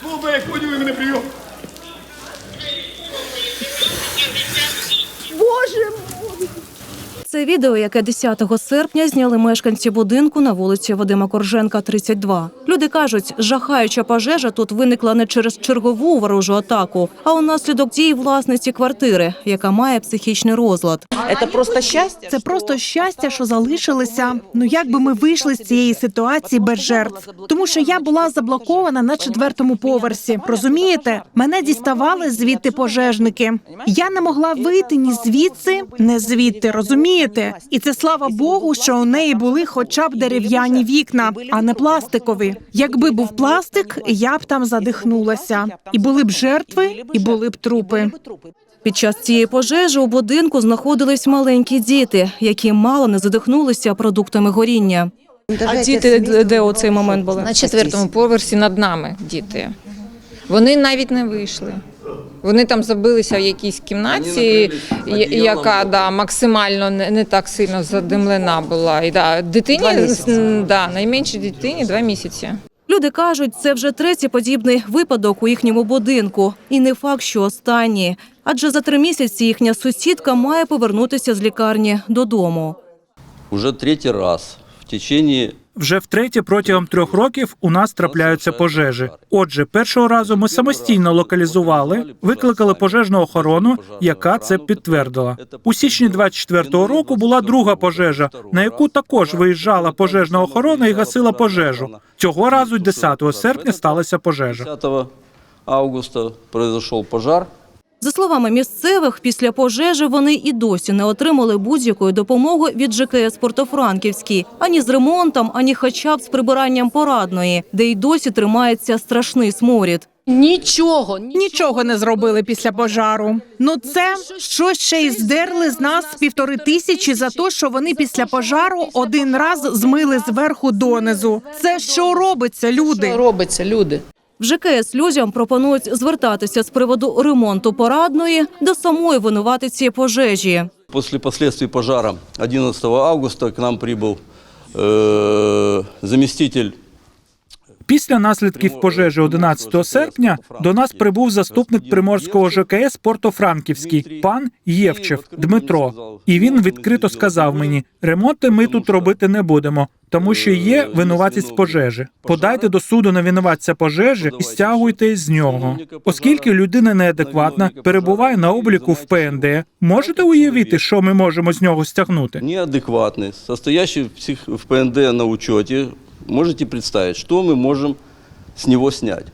Слухай, як ходив мене прийом. Це відео, яке 10 серпня зняли мешканці будинку на вулиці Вадима Корженка, 32. Люди кажуть, жахаюча пожежа тут виникла не через чергову ворожу атаку, а унаслідок дії власниці квартири, яка має психічний розлад. Это просто счастье. Це просто щастя, що залишилися. Ну як би ми вийшли з цієї ситуації без жертв? Тому що я була заблокована на четвертому поверсі. Розумієте? Мене діставали звідти пожежники. Я не могла вийти ні звідси, не звідти. Розумієте? І це слава Богу, що у неї були хоча б дерев'яні вікна, а не пластикові. Якби був пластик, я б там задихнулася. І були б жертви, і були б трупи. Під час цієї пожежі у будинку знаходились маленькі діти, які мало не задихнулися продуктами горіння. А діти де у цей момент були? На четвертому поверсі над нами діти. Вони навіть не вийшли. Вони там забилися в якійсь кімнаті, яка да, максимально не, не так сильно задимлена була. І, да, дитині, да, найменшій дитині два місяці. Люди кажуть, це вже третій подібний випадок у їхньому будинку, і не факт, що останній. Адже за три місяці їхня сусідка має повернутися з лікарні додому. Уже третий раз в течение Вже втретє протягом трьох років у нас трапляються пожежі. Отже, першого разу ми самостійно локалізували, викликали пожежну охорону, яка це підтвердила. У січні 24-го року була друга пожежа, на яку також виїжджала пожежна охорона і гасила пожежу. Цього разу 10 серпня сталася пожежа. 10 августа произошел пожар. За словами місцевих, після пожежі вони і досі не отримали будь-якої допомоги від ЖКС Портофранківський ані з ремонтом, ані хоча б з прибиранням порадної, де й досі тримається страшний сморід. Нічого, Нічого не зробили після пожару. Ну це що ще й здерли з нас півтори тисячі за те, що вони після пожару один раз змили зверху донизу. Це що робиться, люди? Що робиться, люди? В ЖКС людям пропонують звертатися з приводу ремонту порадної до самої винуватиці пожежі. После последствий пожара 11 августа к нам прибыл э, заместитель Після наслідків пожежі 11 серпня до нас прибув заступник приморського ЖКС Портофранківський пан Євчев Дмитро. І він відкрито сказав мені: ремонти ми тут робити не будемо, тому що є винуватість пожежі. Подайте до суду на винуватця пожежі і стягуйте з нього. Оскільки людина неадекватна, перебуває на обліку в ПНД. Можете уявити, що ми можемо з нього стягнути? неадекватный, состоящий в, ПНД на учете. Можете представить, что мы можем с него снять?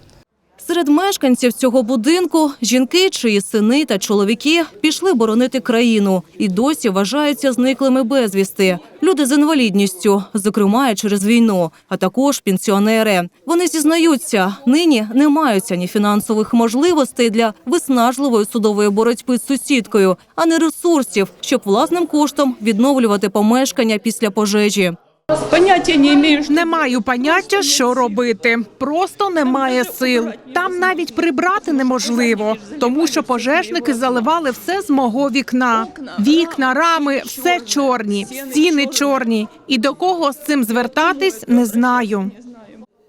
Серед мешканців цього будинку жінки, чиї сини та чоловіки пішли боронити країну і досі вважаються зниклими безвісти. Люди з інвалідністю, зокрема і через війну, а також пенсіонери. Вони зізнаються, нині не мають ані фінансових можливостей для виснажливої судової боротьби з сусідкою, а не ресурсів, щоб власним коштом відновлювати помешкання після пожежі. Поняття не маю. Не маю поняття, що робити. Просто немає сил. Там навіть прибрати неможливо, тому що пожежники заливали все з мого вікна. Вікна, рами, все чорні, стіни чорні. І до кого з цим звертатись, не знаю.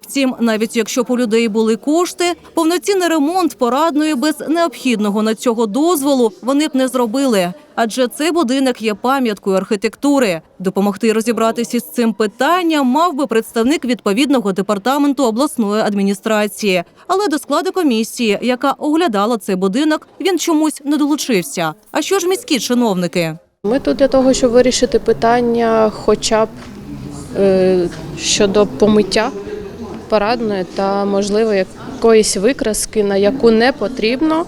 Втім, навіть якщо б у людей були кошти, повноцінний ремонт порадної без необхідного на цього дозволу вони б не зробили. Адже цей будинок є пам'яткою архітектури. Допомогти розібратися із цим питанням мав би представник відповідного департаменту обласної адміністрації. Але до складу комісії, яка оглядала цей будинок, він чомусь не долучився. А що ж міські чиновники? Ми тут для того, щоб вирішити питання, хоча б е, щодо помиття парадної та, можливо, якоїсь викраски, на яку не потрібно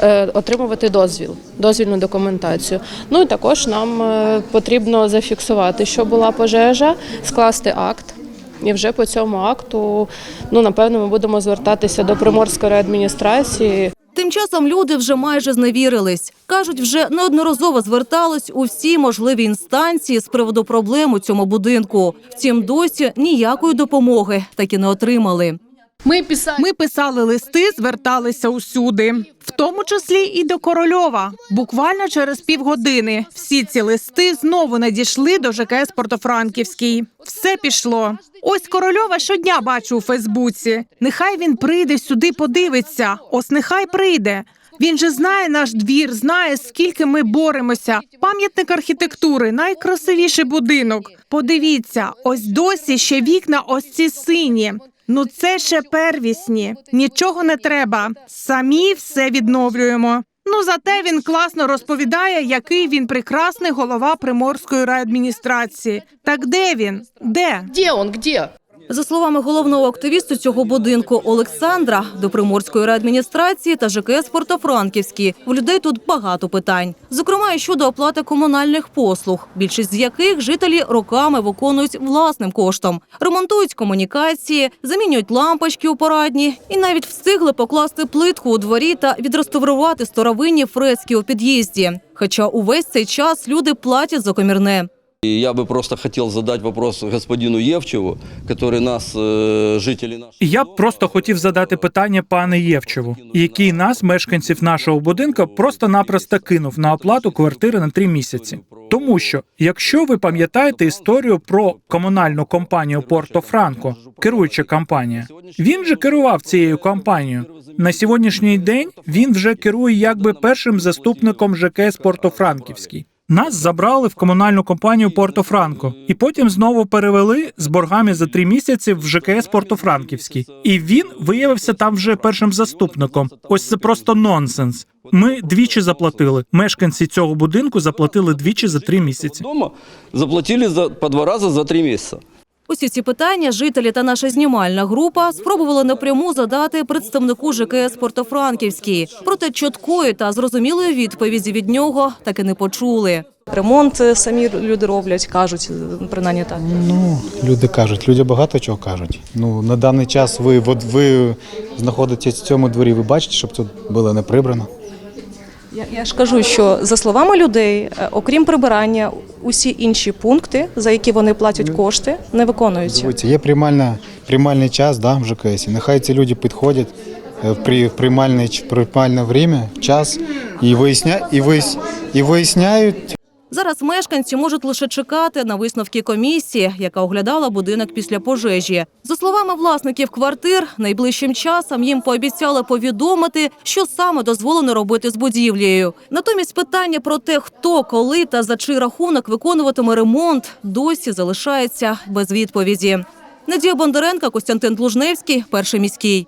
е, отримувати дозвіл, дозвільну документацію. Ну і також нам е, потрібно зафіксувати, що була пожежа, скласти акт. І вже по цьому акту, ну напевно, ми будемо звертатися до приморської адміністрації Тим часом люди вже майже зневірились. Кажуть, вже неодноразово звертались у всі можливі інстанції з приводу проблем у цьому будинку. Втім, досі ніякої допомоги так і не отримали. Ми писали. Ми писали листи, зверталися усюди. Тому числі і до Корольова. Буквально через півгодини всі ці листи знову надійшли до ЖКС Портофранківський. Все пішло. Ось Корольова щодня бачу у Фейсбуці. Нехай він прийде сюди, подивиться. Ось нехай прийде. Він же знає наш двір, знає, скільки ми боремося. Пам'ятник архітектури, найкрасивіший будинок. Подивіться, ось досі ще вікна ось ці сині. Ну це ще первісні. Нічого не треба. Самі все відновлюємо. Ну зате він класно розповідає, який він прекрасний голова приморської райадміністрації. Так де він? Де? Де он, где? За словами головного активісту цього будинку Олександра, до приморської реадміністрації та ЖКС Портофранківський в людей тут багато питань, зокрема і щодо оплати комунальних послуг, більшість з яких жителі роками виконують власним коштом, ремонтують комунікації, замінюють лампочки у парадні і навіть встигли покласти плитку у дворі та відреставрувати старовинні фрески у під'їзді. Хоча увесь цей час люди платять за комірне. И я бы просто хотел задать вопрос господину Евчеву, который нас, э, жители нашего... І я б просто хотів задати питання пане Євчеву, який нас, мешканців нашого будинку, просто-напросто кинув на оплату квартири на три місяці. Тому що, якщо ви пам'ятаєте історію про комунальну компанію Порто Франко, керуюча компанія, він же керував цією компанією. На сьогоднішній день він вже керує якби першим заступником ЖКС Порто Франківський. Нас забрали в комунальну компанію Порто Франко, і потім знову перевели з боргами за три місяці в ЖКС Порто Франківський. І він виявився там вже першим заступником. Ось це просто нонсенс. Ми двічі заплатили. Мешканці цього будинку заплатили двічі за три місяці. Дома заплатили за, по два рази за три месяца. Усі ці питання жителі та наша знімальна група спробували напряму задати представнику ЖКС Портофранківський. Проте чіткої та зрозумілої відповіді від нього так і не почули. Ремонт е, самі люди роблять, кажуть, принаймні так. Ну, люди кажуть, люди багато чого кажуть. Ну, на даний час ви, от ви знаходитесь в цьому дворі, ви бачите, щоб тут було не прибрано. Я, ж кажу, що за словами людей, е, окрім прибирання, усі інші пункти, за які вони платять кошти, не виконуються. Дивіться, є приймальна, приймальний час да, в ЖКС. Нехай ці люди підходять е, в при, приймальне, приймальне время, час і, виясня, і, вияс, і виясняють Зараз мешканці можуть лише чекати на висновки комісії, яка оглядала будинок після пожежі. За словами власників квартир, найближчим часом їм пообіцяли повідомити, що саме дозволено робити з будівлею. Натомість питання про те, хто, коли та за чий рахунок виконуватиме ремонт, досі залишається без відповіді. Надія Бондаренко, Костянтин Тлужневський, перший міський.